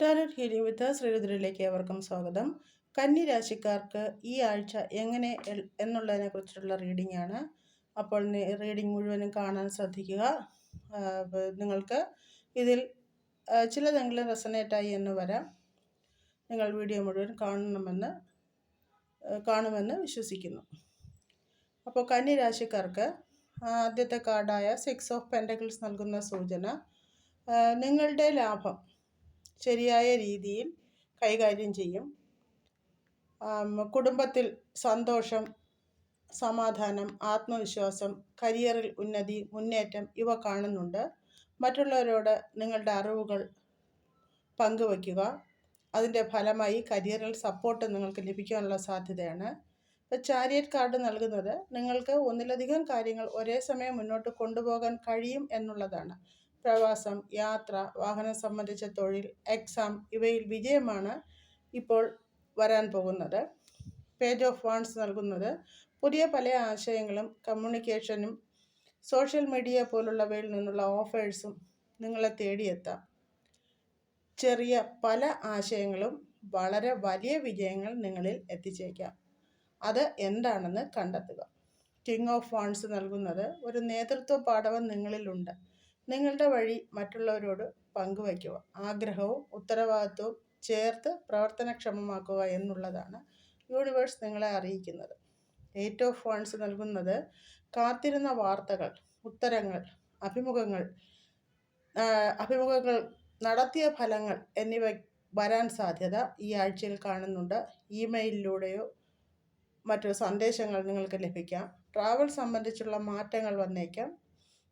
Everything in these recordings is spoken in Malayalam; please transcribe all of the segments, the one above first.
ടാരറ്റ് ഹീലിംഗ് വിത്ത് ശ്രീരുദ്രയിലേക്ക് ഏവർക്കും സ്വാഗതം. കന്നി രാശിക്കാർക്ക് ഈ ആഴ്ച എങ്ങനെ എന്നുള്ളതിനെ കുറിച്ചിട്ടുള്ള റീഡിംഗ് ആണ്. അപ്പോൾ റീഡിംഗ് മുഴുവനും കാണാൻ ശ്രദ്ധിക്കുക. നിങ്ങൾക്ക് ഇതിൽ ചിലതെങ്കിലും റെസനേറ്റായി എന്ന് വരാം. നിങ്ങൾ വീഡിയോ മുഴുവൻ കാണണമെന്ന് കാണുമെന്ന് വിശ്വസിക്കുന്നു. അപ്പോൾ കന്നി രാശിക്കാർക്ക് ആദ്യത്തെ കാർഡായ സിക്സ് ഓഫ് പെൻഡക്കിൾസ് നൽകുന്ന സൂചന നിങ്ങളുടെ ലാഭം ശരിയായ രീതിയിൽ കൈകാര്യം ചെയ്യും. കുടുംബത്തിൽ സന്തോഷം സമാധാനം ആത്മവിശ്വാസം കരിയറിൽ ഉന്നതി മുന്നേറ്റം ഇവ കാണുന്നുണ്ട്. മറ്റുള്ളവരോട് നിങ്ങളുടെ അറിവുകൾ പങ്കുവയ്ക്കുക. അതിന്റെ ഫലമായി കരിയറിൽ സപ്പോർട്ട് നിങ്ങൾക്ക് ലഭിക്കാനുള്ള സാധ്യതയാണ്. ഇപ്പോൾ ചാരിയറ്റ് കാർഡ് നൽകുന്നത് നിങ്ങൾക്ക് ഒന്നിലധികം കാര്യങ്ങൾ ഒരേ സമയം മുന്നോട്ട് കൊണ്ടുപോകാൻ കഴിയും എന്നുള്ളതാണ്. പ്രവാസം യാത്ര വാഹനം സംബന്ധിച്ച തൊഴിൽ എക്സാം ഇവയിൽ വിജയമാണ് ഇപ്പോൾ വരാൻ പോകുന്നത്. പേജ് ഓഫ് വാൺസ് നൽകുന്നത് പുതിയ പല ആശയങ്ങളും കമ്മ്യൂണിക്കേഷനും സോഷ്യൽ മീഡിയ പോലുള്ളവയിൽ നിന്നുള്ള ഓഫേഴ്സും നിങ്ങളെ തേടിയെത്താം. ചെറിയ പല ആശയങ്ങളും വളരെ വലിയ വിജയങ്ങൾ നിങ്ങളിൽ എത്തിച്ചേക്കാം. അത് എന്താണെന്ന് കണ്ടെത്തുക. കിങ് ഓഫ് വാൺസ് നൽകുന്നത് ഒരു നേതൃത്വ പാഠവം നിങ്ങളിലുണ്ട്. നിങ്ങളുടെ വഴി മറ്റുള്ളവരോട് പങ്കുവയ്ക്കുക. ആഗ്രഹവും ഉത്തരവാദിത്വവും ചേർത്ത് പ്രവർത്തനക്ഷമമാക്കുക എന്നുള്ളതാണ് യൂണിവേഴ്സ് നിങ്ങളെ അറിയിക്കുന്നത്. എയ്റ്റ് ഓഫ് വൺസ് നൽകുന്നത് കാത്തിരുന്ന വാർത്തകൾ ഉത്തരങ്ങൾ അഭിമുഖങ്ങൾ അഭിമുഖങ്ങൾ നടത്തിയ ഫലങ്ങൾ എന്നിവ വരാൻ സാധ്യത ഈ ആഴ്ചയിൽ കാണുന്നുണ്ട്. ഇമെയിലിലൂടെയോ മറ്റു സന്ദേശങ്ങൾ നിങ്ങൾക്ക് ലഭിക്കാം. ട്രാവൽ സംബന്ധിച്ചുള്ള മാറ്റങ്ങൾ വന്നേക്കാം.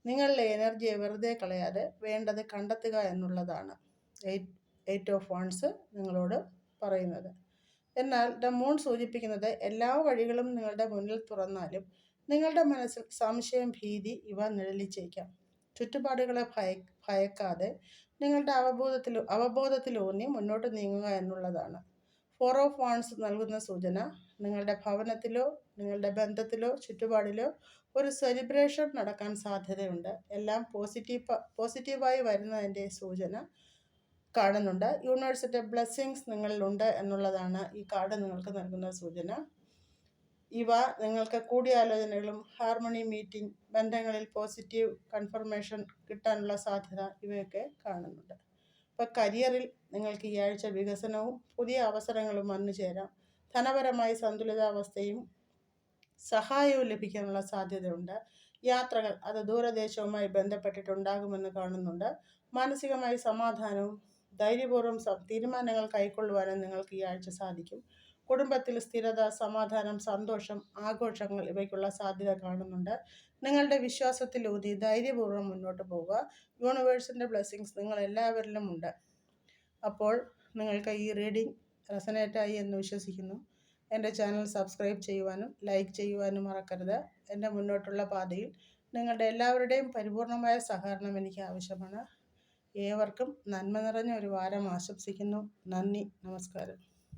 നിങ്ങളുടെ എനർജിയെ വെറുതെ കളയാതെ വേണ്ടത് കണ്ടെത്തുക എന്നുള്ളതാണ്. എയ്റ്റ് എയ്റ്റ് ഓഫ് വൺസ് നിങ്ങളോട് പറയുന്നത്. എന്നാൽ ദ മൂൺ സൂചിപ്പിക്കുന്നത് എല്ലാ വഴികളും നിങ്ങളുടെ മുന്നിൽ തുറന്നാലും നിങ്ങളുടെ മനസ്സിൽ സംശയം ഭീതി ഇവ നിഴലിച്ചേക്കാം. ചുറ്റുപാടുകളെ ഭയ ഭയക്കാതെ നിങ്ങളുടെ അവബോധത്തിൽ അവബോധത്തിലൂന്നി മുന്നോട്ട് നീങ്ങുക എന്നുള്ളതാണ്. ഫോർ ഓഫ് വാൺസ് നൽകുന്ന സൂചന നിങ്ങളുടെ ഭവനത്തിലോ നിങ്ങളുടെ ബന്ധത്തിലോ ചുറ്റുപാടിലോ ഒരു സെലിബ്രേഷൻ നടക്കാൻ സാധ്യതയുണ്ട്. എല്ലാം പോസിറ്റീവ് പോസിറ്റീവായി വരുന്നതിന്റെ സൂചന കാണുന്നുണ്ട്. യൂണിവേഴ്സിറ്റി ബ്ലെസ്സിങ്സ് നിങ്ങളിലുണ്ട് എന്നുള്ളതാണ് ഈ കാർഡ് നിങ്ങൾക്ക് നൽകുന്ന സൂചന. ഇവ നിങ്ങൾക്ക് കൂടിയാലോചനകളും ഹാർമണി മീറ്റിംഗ് ബന്ധങ്ങളിൽ പോസിറ്റീവ് കൺഫർമേഷൻ കിട്ടാനുള്ള സാധ്യത ഇവയൊക്കെ കാണുന്നുണ്ട്. ഇപ്പോൾ കരിയറിൽ നിങ്ങൾക്ക് ഈ ആഴ്ച വികസനവും പുതിയ അവസരങ്ങളും വന്നു ചേരാം. ധനപരമായ സന്തുലിതാവസ്ഥയും സഹായവും ലഭിക്കാനുള്ള സാധ്യതയുണ്ട്. യാത്രകൾ അത് ദൂരദേശവുമായി ബന്ധപ്പെട്ടിട്ടുണ്ടാകുമെന്ന് കാണുന്നുണ്ട്. മാനസികമായി സമാധാനവും ധൈര്യപൂർവം തീരുമാനങ്ങൾ കൈക്കൊള്ളുവാനും നിങ്ങൾക്ക് ഈ ആഴ്ച സാധിക്കും. കുടുംബത്തിൽ സ്ഥിരത സമാധാനം സന്തോഷം ആഘോഷങ്ങൾ ഇവയ്ക്കുള്ള സാധ്യത കാണുന്നുണ്ട്. നിങ്ങളുടെ വിശ്വാസത്തിലൂതി ധൈര്യപൂർവം മുന്നോട്ട് പോവുക. യൂണിവേഴ്സിന്റെ ബ്ലെസ്സിങ്സ് നിങ്ങൾ എല്ലാവരിലും ഉണ്ട്. അപ്പോൾ നിങ്ങൾക്ക് ഈ റീഡിംഗ് റെസനേറ്റായി എന്ന് വിശ്വസിക്കുന്നു. എന്റെ ചാനൽ സബ്സ്ക്രൈബ് ചെയ്യുവാനും ലൈക്ക് ചെയ്യുവാനും മറക്കരുത്. എന്റെ മുന്നോട്ടുള്ള പാതയിൽ നിങ്ങളുടെ എല്ലാവരുടെയും പരിപൂർണമായ സഹകരണം എനിക്ക് ആവശ്യമാണ്. ഏവർക്കും നന്മ നിറഞ്ഞ ഒരു വാരം ആശംസിക്കുന്നു. നന്ദി. നമസ്കാരം.